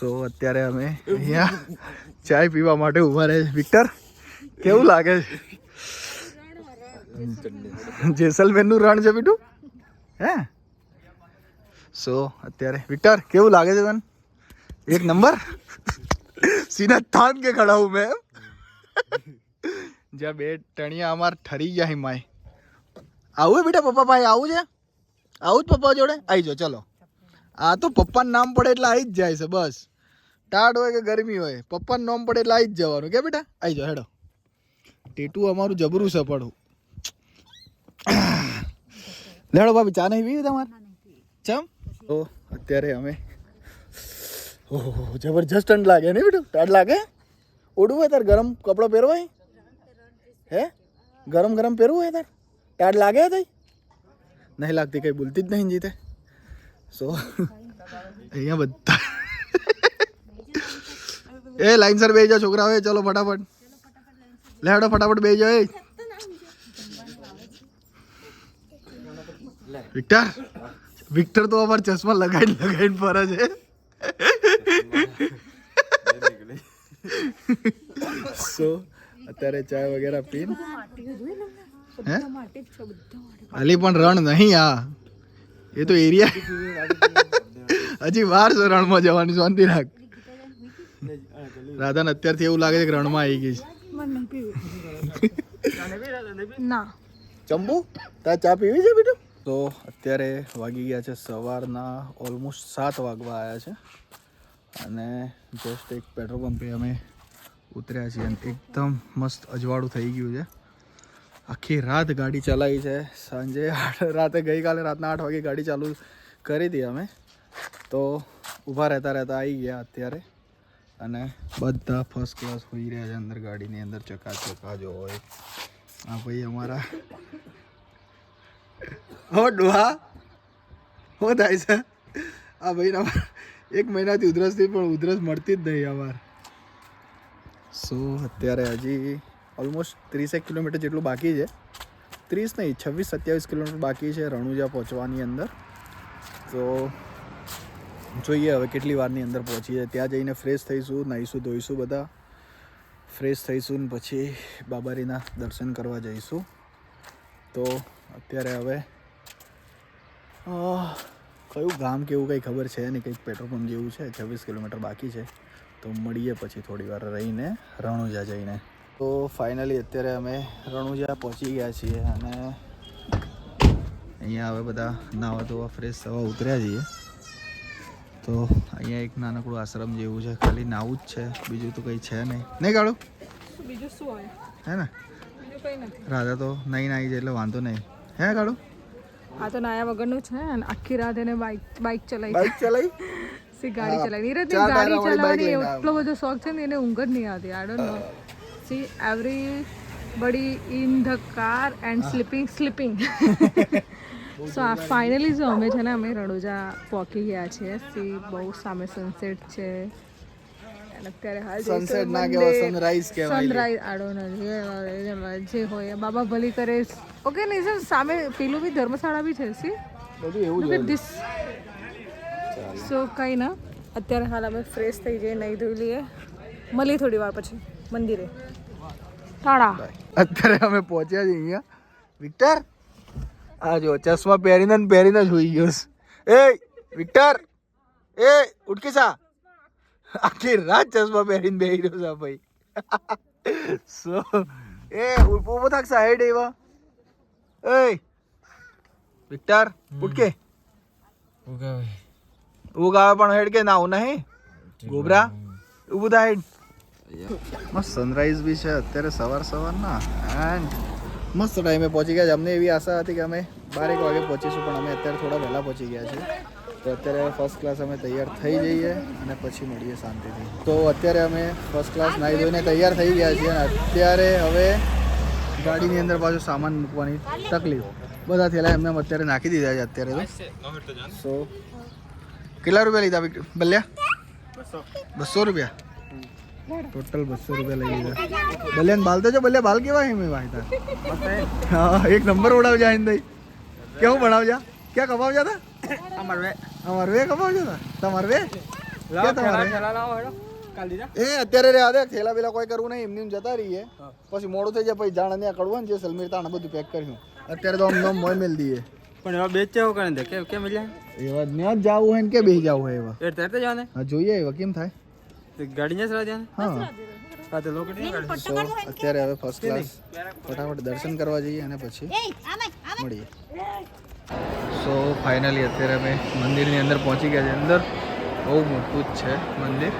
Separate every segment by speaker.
Speaker 1: સો અત્યારે અમે અહીંયા ચાય પીવા માટે ઊભા રહે છે. વિક્ટર, કેવું લાગે છે? જેસલમેરનું રણ છે બીટું હે? સો અત્યારે, વિક્ટર, કેવું લાગે છે તને? એક નંબર? સીધા થાન કે ખડા હું મેં જ્યાં બે ટણિયા અમાર ઠરી ગયા હિમાય આવું બેટા પપ્પા પાસે? આવું છે? આવું જ પપ્પા જોડે? આવી જાઓ, ચલો. આ તો પપ્પાનું નામ પડે એટલે આવી જ જાય છે, બસ. ટાઢ હોય કે ગરમી હોય, પપ્પાનું નામ પડે એટલે આવી જ જવાનું. કે બેટા? આવી જાઓ, હેડો. ટેટુ અમારું જબરું છે પડું. લેડો ભાભી, ચા નહીં પીવી તમારે? ચમ? તો અત્યારે અમે ઓહો, જબરજસ્ત ઠંડ લાગે, નહીં બેટું? ઠંડ લાગે? ઓડવું હોય તાર ગરમ કપડો પહેરવાય હે? ગરમ ગરમ પહેરવું હોય તાર? ટાઢ લાગે તઈ? નહીં લાગતી, કઈ બોલતી જ નહીં જીતે. સો અહીંયા બધા એ લાઈનસર બે જાઓ છોકરા હોય ચલો ફટાફટ. લેડો ફટાફટ બે જાઓ એ. વિક્ટર વિક્ટર તો અમાર ચશ્મા લગાઈને લગાઈને ફરે છે. સો અત્યારે ચાય વગેરે પીન? હે? અલી પણ રણ નહીં આ. એ તો એરિયા હજી વાર છે રણમાં જવાની શાંતિ રાખ. રાધાને અત્યારથી એવું લાગે છે કે રણમાં આવી ગઈ છે.
Speaker 2: ના.
Speaker 1: ચંબુ તાર ચા પીવી છે બેટા? તો અત્યારે વાગી ગયા છે સવારના ઓલમોસ્ટ સાત વાગવા આવ્યા છે. અને જસ્ટ એક પેટ્રોલ પંપે અમે ઉતર્યા છીએ અને એકદમ મસ્ત અજવાળું થઈ ગયું છે. આખી રાત ગાડી ચલાવી છે. સાંજે આઠ રાતે ગઈકાલે રાતના આઠ વાગે ગાડી ચાલુ કરી હતી અમે. તો ઊભા રહેતા રહેતા આવી ગયા અત્યારે. અને બધા ફર્સ્ટ ક્લાસ હોઈ રહ્યા છે અંદર ગાડીની અંદર ચકાચકા જો હોય. આ ભાઈ અમારા હો ડોહા શું થાય છે? આ ભાઈ એક મહિનાથી ઉધરસથી પણ ઉધરસ મળતી જ નહીં અમાર. સો અત્યારે હજી ઓલમોસ્ટ ત્રીસેક કિલોમીટર જેટલું બાકી છે. ત્રીસ નહીં, છવ્વીસ, સત્યાવીસ કિલોમીટર બાકી છે રણુજા પહોંચવાની અંદર. તો જોઈએ હવે કેટલી વારની અંદર પહોંચીએ ત્યાં જઈને ફ્રેશ થઈશું, નાહીશું, ધોઈશું બધા. ફ્રેશ થઈશું ને પછી બાબારીના દર્શન કરવા જઈશું. તો અત્યારે હવે કયું ગામ કેવું કંઈ ખબર છે નહીં, કંઈક પેટ્રોલ પંપ જેવું છે, છવ્વીસ કિલોમીટર બાકી છે. તો મળીએ પછી થોડી વાર રહીને, રણુજા જઈને. તો ફાઇનલી અત્યારે અમે રણુજા પહોંચી ગયા છીએ અને અહીંયા હવે બધા નાવા ધોવા ફ્રેશ થવા ઉતર્યા છીએ. તો અહીંયા એક નાનકડું આશ્રમ જેવું છે ખાલી નાવું જ છે બીજું તો કંઈ છે નહીં. નહીં કાઢું
Speaker 2: બીજું શું હોય?
Speaker 1: હે ને?
Speaker 2: બીજું કઈ નથી.
Speaker 1: રાધા તો નહીં નાઈ જાય એટલે વાંધો નહીં. હે કાઢું
Speaker 2: આ તો નાયા વગરનું છે અને આખી રાત એને બાઇક બાઇક ચલાવી.
Speaker 1: બાઇક ચલાવી?
Speaker 2: સી ગાડી ચલાવી? નીરજ ગાડી ચલાવવાની એટલો બધો શોખ છે ને એને ઊંઘ જ નહીં આવતી. I don't know see everybody in the car and sleeping sleeping so આ ફાઇનલી જો અમે છે ને અમે રણોજા પહોંચી ગયા છીએ સી બહુ સામે સનસેટ છે. અત્યારે હાલ
Speaker 1: સનસેટ ના કહેવાય સનરાઈઝ કહેવાય
Speaker 2: સનરાઈઝ આડો નથી જે હોય બાબા ભલી કરે. ઓકે નહીં સર સામે પેલું બી ધર્મશાળા બી છે સી
Speaker 1: બધું એવું
Speaker 2: લુક ધીસ સો કંઈ ના. અત્યારે હાલ અમે ફ્રેશ થઈ જઈએ નહીં ધોઈ લઈએ. મળીએ થોડી વાર પછી મંદિરે. ટાળા
Speaker 1: અત્યારે અમે પહોંચ્યા છીએ અહીંયા. વિક્ટર આ જો ચશ્મા પહેરીને ને પહેરીને જ હોઈ ગયો એ વિક્ટર એ ઉટકી સા આખી રાત ચશ્મા પહેરીને બેહી રહ્યો છે ભાઈ. સો એ ઊભો થાક સાઈડ એવા. એ વિક્ટર ઉટકે ઉગાવે. ઉગાવે પણ હેડ કે ના આવું નહીં ગોબરા થા હેડ. મસ્ત સનરાઈઝ બી છે અત્યારે સવાર સવારના. એન્ડ મસ્ત ટાઈમે પહોંચી ગયા છે. અમને એવી આશા હતી કે અમે બારેક વાગે પહોંચીશું પણ અમે અત્યારે થોડા વહેલા પહોંચી ગયા છીએ. તો અત્યારે ફર્સ્ટ ક્લાસ અમે તૈયાર થઈ જઈએ અને પછી મળીએ શાંતિથી. તો અત્યારે અમે ફર્સ્ટ ક્લાસ નાહી ધોઈને તૈયાર થઈ ગયા છીએ અને અત્યારે હવે ગાડીની અંદર પાછું સામાન મૂકવાની તકલીફ. બધા થયેલા એમને અત્યારે નાખી દીધા છે અત્યારે તો. સો. કેટલા રૂપિયા લીધા બલ્યા? બસો રૂપિયા? ટોટલ બસો રૂપિયા લઈ લીધા. બલ્યાને બાલ તો જો ભલે બાલ કેવા એમ એવા હતા હા એક નંબર ઉડાવજા આઈને દઈ કેવું ભણાવજા? ક્યાં કમાવજા તા? અમારે અમારે કમાવજા તા? તમાર એ અત્યારે રે આદે થેલા કોઈ કરવું નહીં એમની જતા રહીએ. પછી મોડું થઈ જાય પછી જાણ ત્યાં કડવું ને જે સલમીર તાણે બધું પેક કર્યું. અત્યારે તો આમ મોય મેલ દઈએ
Speaker 3: પણ એવા બે ચાવ કરે ને કેમ
Speaker 1: એવા ત્યાં જ જવું હોય ને કે બે જવું હોય એવા.
Speaker 3: એ જવાને.
Speaker 1: હા જોઈએ એવા કેમ થાય?
Speaker 3: તે ગાડી ને?
Speaker 1: હા.
Speaker 3: હા તો લોકો
Speaker 1: અત્યારે હવે ફર્સ્ટ ક્લાસ ફટાફટ દર્શન કરવા જઈએ અને પછી મળીએ. સો ફાઇનલી અત્યારે અમે મંદિરની અંદર પહોંચી ગયા છે અંદર બહુ મોટું જ છે મંદિર.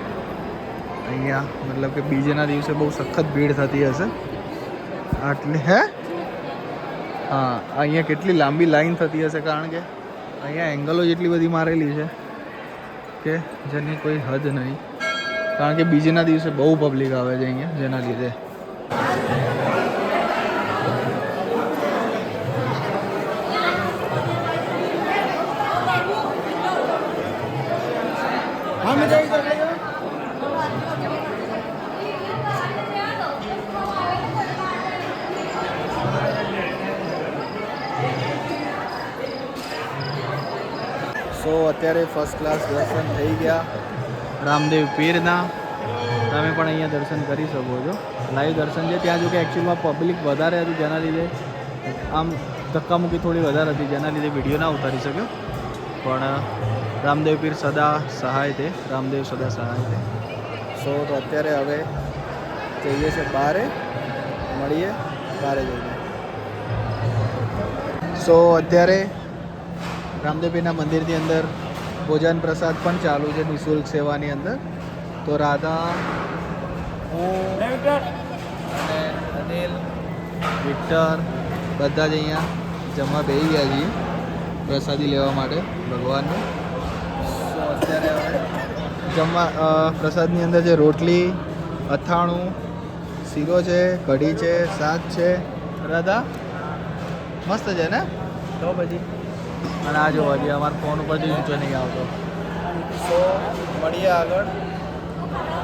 Speaker 1: અહીંયા મતલબ કે બીજેના દિવસે બહુ સખત ભીડ થતી હશે. આટલી હે? હા અહીંયા કેટલી લાંબી લાઈન થતી હશે કારણ કે અહીંયા એંગલો જેટલી બધી મારેલી છે કે જેની કોઈ હદ નહીં. કારણ કે બીજેના દિવસે બહુ પબ્લિક આવે છે અહીંયા જેના લીધે. સો અત્યારે ફર્સ્ટ ક્લાસ દર્શન થઈ ગયા. રામદેવ પીરના. તમે પણ અહીંયા દર્શન કરી શકો છો. લાઈવ દર્શન છે. ત્યાં જો કે એકચ્યુઅલમાં પબ્લિક વધારે હતી જેના લીધે આમ ધક્કામુક્કી થોડી વધારે હતી, જેના લીધે વીડિયો ના ઉતારી શક્યો. પણ રામદેવ પીર સદા સહાય તે. રામદેવ સદા સહાય તે. સો, તો અત્યારે હવે જઈએ છે બારે. મળીએ બારે જઈએ. સો, અત્યારે રામદેવપીરના મંદિરની અંદર ભોજન પ્રસાદ પણ ચાલુ છે નિઃશુલ્ક સેવાની અંદર. તો રાધા, હું અને અનિલ, વિક્ટર બધા જ અહીંયા જમવા બેસી ગયા છીએ પ્રસાદી લેવા માટે ભગવાનનું. અત્યારે જમવા પ્રસાદની અંદર છે રોટલી, અથાણું, શીરો છે, કઢી છે, શાક છે. રાધા, મસ્ત છે ને? તો પછી. અને આ જો હજી અમારા ફોન ઉપરથી ઊંચો નહીં આવતો. સો મળીએ આગળ.